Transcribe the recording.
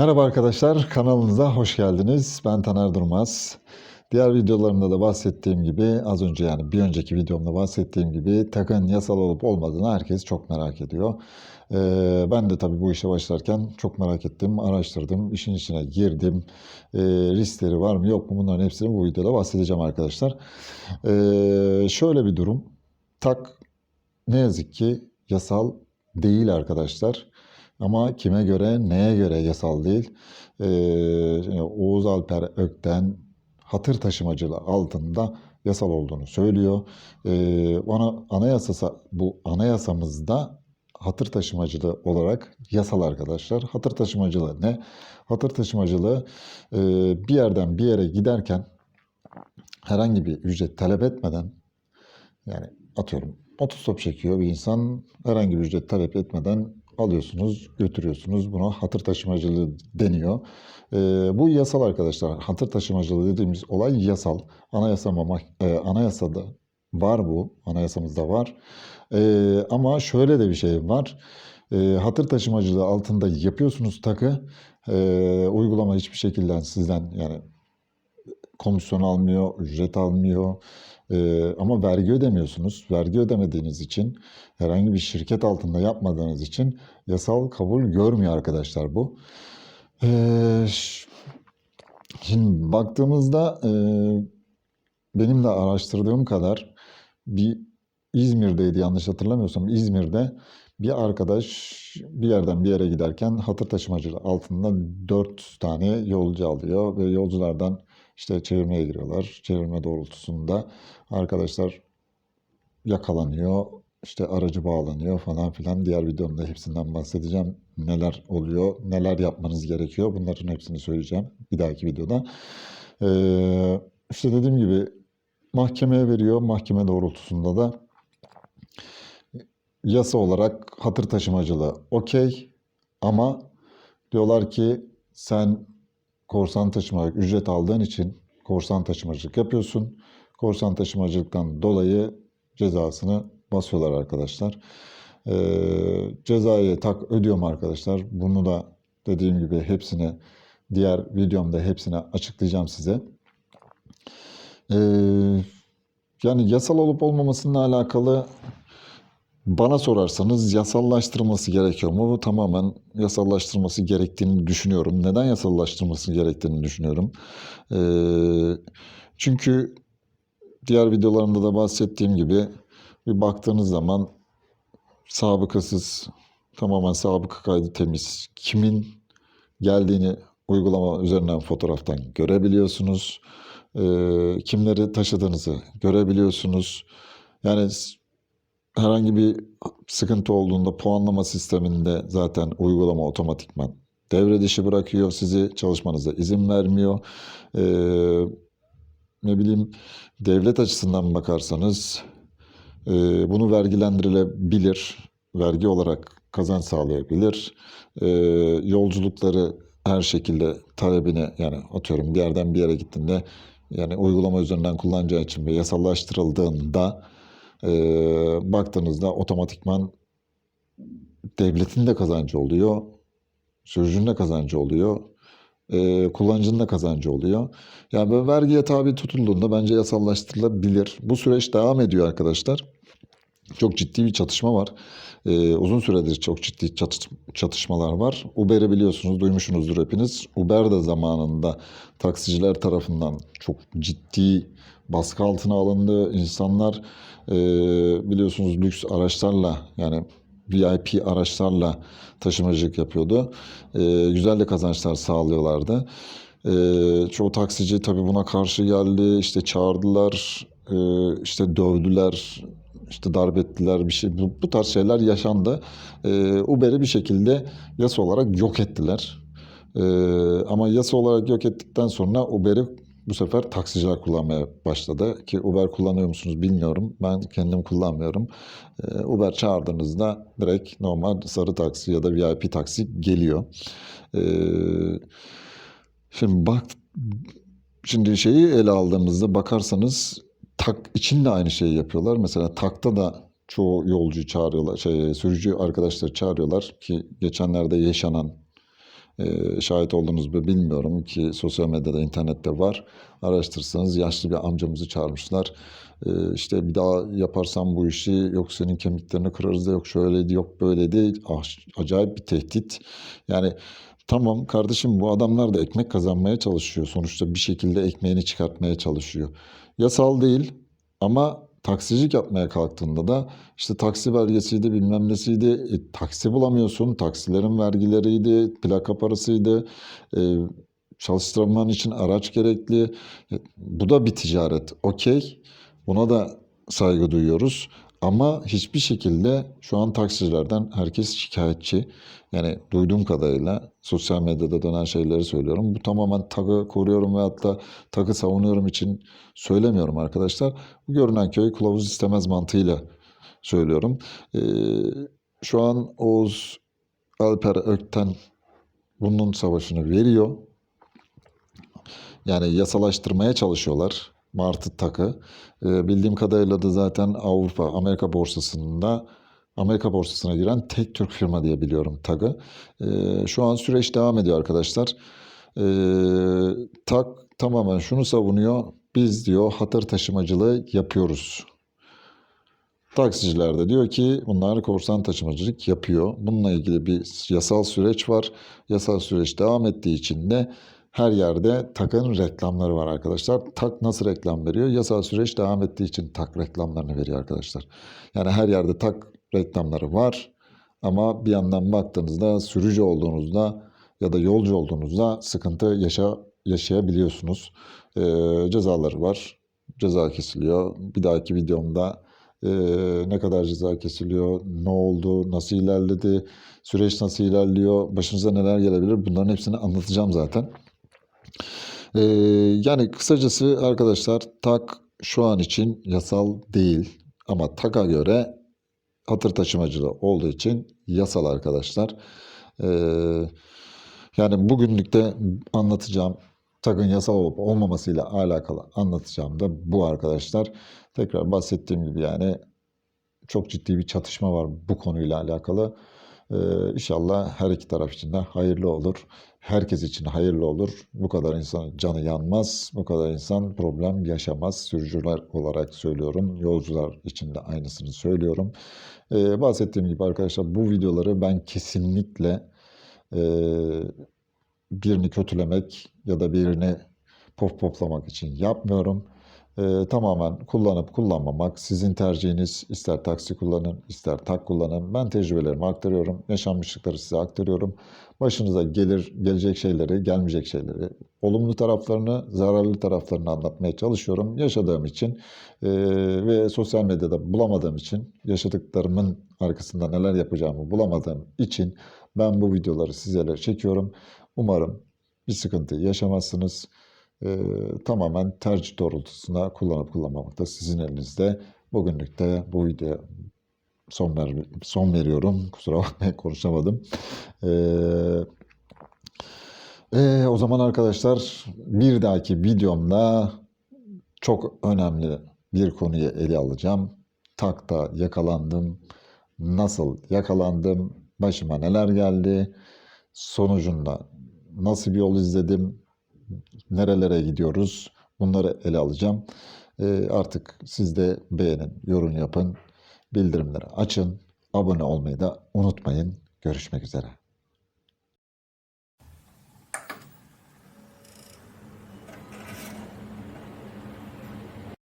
Merhaba arkadaşlar, kanalımıza hoş geldiniz. Ben Taner Durmaz. Diğer videolarımda da bahsettiğim gibi, az önce yani bir önceki videomda bahsettiğim gibi takın yasal olup olmadığını herkes çok merak ediyor. Ee, ben de tabii bu işe başlarken çok merak ettim, araştırdım, işin içine girdim. Ee, riskleri var mı yok mu bunların hepsini bu videoda bahsedeceğim arkadaşlar. Ee, şöyle bir durum, tak ne yazık ki yasal değil arkadaşlar. Ama kime göre, neye göre yasal değil? Ee, Oğuz Alper Ökten hatır taşımacılığı altında yasal olduğunu söylüyor. Ee, ana, anayasası, bu anayasamızda hatır taşımacılığı olarak yasal arkadaşlar. Hatır taşımacılığı ne? Hatır taşımacılığı e, bir yerden bir yere giderken herhangi bir ücret talep etmeden yani atıyorum otostop çekiyor bir insan herhangi bir ücret talep etmeden alıyorsunuz, götürüyorsunuz. Buna hatır taşımacılığı deniyor. Ee, bu yasal arkadaşlar. Hatır taşımacılığı dediğimiz olay yasal. Anayasa, e, anayasada var bu. Anayasamızda var. Ee, ama şöyle de bir şey var. Ee, hatır taşımacılığı altında yapıyorsunuz takı. Ee, uygulama hiçbir şekilde sizden yani komisyon almıyor, ücret almıyor. Ee, ama vergi ödemiyorsunuz. Vergi ödemediğiniz için, herhangi bir şirket altında yapmadığınız için yasal kabul görmüyor arkadaşlar bu. Ee, şimdi baktığımızda e, benim de araştırdığım kadar bir İzmir'deydi yanlış hatırlamıyorsam İzmir'de bir arkadaş bir yerden bir yere giderken hatır taşımacılığı altında dört tane yolcu alıyor ve yolculardan işte çevirmeye giriyorlar. Çevirme doğrultusunda arkadaşlar yakalanıyor. İşte aracı bağlanıyor falan filan. Diğer videomda hepsinden bahsedeceğim. Neler oluyor, neler yapmanız gerekiyor. Bunların hepsini söyleyeceğim bir dahaki videoda. Ee, işte dediğim gibi mahkemeye veriyor. Mahkeme doğrultusunda da yasa olarak hatır taşımacılığı okey ama diyorlar ki sen korsan taşımalık ücret aldığın için korsan taşımacılık yapıyorsun. Korsan taşımacılıktan dolayı cezasını basıyorlar arkadaşlar. Ee, cezayı tak ödüyorum arkadaşlar. Bunu da dediğim gibi hepsini diğer videomda hepsini açıklayacağım size. Ee, yani yasal olup olmamasıyla alakalı bana sorarsanız yasallaştırılması gerekiyor mu? Tamamen yasallaştırılması gerektiğini düşünüyorum. Neden yasallaştırılması gerektiğini düşünüyorum. Ee, çünkü diğer videolarımda da bahsettiğim gibi bir baktığınız zaman sabıkasız, tamamen sabıka kaydı temiz. Kimin geldiğini uygulama üzerinden fotoğraftan görebiliyorsunuz. Ee, kimleri taşıdığınızı görebiliyorsunuz. Yani herhangi bir sıkıntı olduğunda puanlama sisteminde zaten uygulama otomatikman devre dışı bırakıyor. Sizi çalışmanıza izin vermiyor. Ee, ne bileyim devlet açısından bakarsanız e, bunu vergilendirilebilir. Vergi olarak kazanç sağlayabilir. Ee, yolculukları her şekilde talebine yani atıyorum bir yerden bir yere gittiğinde yani uygulama üzerinden kullanacağı için ve yasallaştırıldığında e, baktığınızda otomatikman devletin de kazancı oluyor, sürücünün de kazancı oluyor, e, kullanıcının da kazancı oluyor. Yani böyle vergiye tabi tutulduğunda bence yasallaştırılabilir. Bu süreç devam ediyor arkadaşlar. Çok ciddi bir çatışma var. Ee, uzun süredir çok ciddi çatış çatışmalar var. Uber'i biliyorsunuz, duymuşsunuzdur hepiniz. Uber de zamanında taksiciler tarafından çok ciddi baskı altına alındı. İnsanlar e, biliyorsunuz lüks araçlarla yani VIP araçlarla taşımacılık yapıyordu. E, güzel de kazançlar sağlıyorlardı. E, çoğu taksici tabii buna karşı geldi. İşte çağırdılar, e, işte dövdüler, işte darp ettiler bir şey. Bu, bu tarz şeyler yaşandı. E, Uber'i bir şekilde yasa olarak yok ettiler. E, ama yasa olarak yok ettikten sonra Uber'i bu sefer taksiciler kullanmaya başladı. Ki Uber kullanıyor musunuz bilmiyorum. Ben kendim kullanmıyorum. Ee, Uber çağırdığınızda direkt normal sarı taksi ya da VIP taksi geliyor. Ee, şimdi bak şimdi şeyi ele aldığımızda bakarsanız tak için de aynı şeyi yapıyorlar. Mesela takta da çoğu yolcuyu çağırıyorlar, şey, sürücü arkadaşları çağırıyorlar ki geçenlerde yaşanan Ee, şahit oldunuz mu bilmiyorum ki sosyal medyada, internette var. Araştırsanız yaşlı bir amcamızı çağırmışlar. Ee, işte bir daha yaparsan bu işi yok senin kemiklerini kırarız da yok şöyleydi yok böyleydi. Ah, acayip bir tehdit. Yani tamam kardeşim bu adamlar da ekmek kazanmaya çalışıyor. Sonuçta bir şekilde ekmeğini çıkartmaya çalışıyor. Yasal değil ama taksicilik yapmaya kalktığında da işte taksi vergisiydi bilmem nesiydi. E, taksi bulamıyorsun. Taksilerin vergileriydi, plaka parasıydı. E, çalıştırman için araç gerekli. E, bu da bir ticaret. Okey. Buna da saygı duyuyoruz. Ama hiçbir şekilde şu an taksicilerden herkes şikayetçi. Yani duyduğum kadarıyla sosyal medyada dönen şeyleri söylüyorum. Bu tamamen TAG'ı koruyorum ve hatta TAG'ı savunuyorum için söylemiyorum arkadaşlar. Bu görünen köy kılavuz istemez mantığıyla söylüyorum. Ee, şu an Oğuz Alper Ökten bunun savaşını veriyor. Yani yasalaştırmaya çalışıyorlar Martı takı. Ee, bildiğim kadarıyla da zaten Avrupa, Amerika borsasında Amerika borsasına giren tek Türk firma diye biliyorum TAG'ı. Ee, şu an süreç devam ediyor arkadaşlar. Ee, TAG tamamen şunu savunuyor. Biz diyor hatır taşımacılığı yapıyoruz. Taksiciler de diyor ki bunlar korsan taşımacılık yapıyor. Bununla ilgili bir yasal süreç var. Yasal süreç devam ettiği için de her yerde TAK'ın reklamları var arkadaşlar. TAK nasıl reklam veriyor? Yasal süreç devam ettiği için TAK reklamlarını veriyor arkadaşlar. Yani her yerde TAK reklamları var. Ama bir yandan baktığınızda sürücü olduğunuzda ya da yolcu olduğunuzda sıkıntı yaşa, yaşayabiliyorsunuz. Ee, cezaları var. Ceza kesiliyor. Bir dahaki videomda e, ne kadar ceza kesiliyor, ne oldu, nasıl ilerledi, süreç nasıl ilerliyor, başınıza neler gelebilir bunların hepsini anlatacağım zaten. Ee, yani kısacası arkadaşlar tak şu an için yasal değil ama taka göre hatır taşımacılığı olduğu için yasal arkadaşlar. Ee, yani bugünlükte anlatacağım TAG'ın yasal olup olmamasıyla alakalı anlatacağım da bu arkadaşlar. Tekrar bahsettiğim gibi yani çok ciddi bir çatışma var bu konuyla alakalı. Ee, inşallah her iki taraf için de hayırlı olur. Herkes için hayırlı olur. Bu kadar insan canı yanmaz. Bu kadar insan problem yaşamaz. Sürücüler olarak söylüyorum. Yolcular için de aynısını söylüyorum. Ee, bahsettiğim gibi arkadaşlar bu videoları ben kesinlikle e, birini kötülemek ya da birini pop poplamak için yapmıyorum. Ee, tamamen kullanıp kullanmamak sizin tercihiniz. İster taksi kullanın, ister tak kullanın. Ben tecrübelerimi aktarıyorum. Yaşanmışlıkları size aktarıyorum. Başınıza gelir, gelecek şeyleri, gelmeyecek şeyleri, olumlu taraflarını, zararlı taraflarını anlatmaya çalışıyorum. Yaşadığım için e, ve sosyal medyada bulamadığım için, yaşadıklarımın arkasında neler yapacağımı bulamadığım için ben bu videoları sizlere çekiyorum. Umarım bir sıkıntı yaşamazsınız. Ee, tamamen tercih doğrultusunda kullanıp kullanmamak da sizin elinizde. Bugünlük de bu videoya son, ver, son veriyorum. Kusura bakmayın konuşamadım. Ee, e, o zaman arkadaşlar bir dahaki videomda çok önemli bir konuyu ele alacağım. Takta yakalandım. Nasıl yakalandım? Başıma neler geldi? Sonucunda nasıl bir yol izledim? Nerelere gidiyoruz? Bunları ele alacağım. Ee, artık siz de beğenin, yorum yapın, bildirimleri açın, abone olmayı da unutmayın. Görüşmek üzere.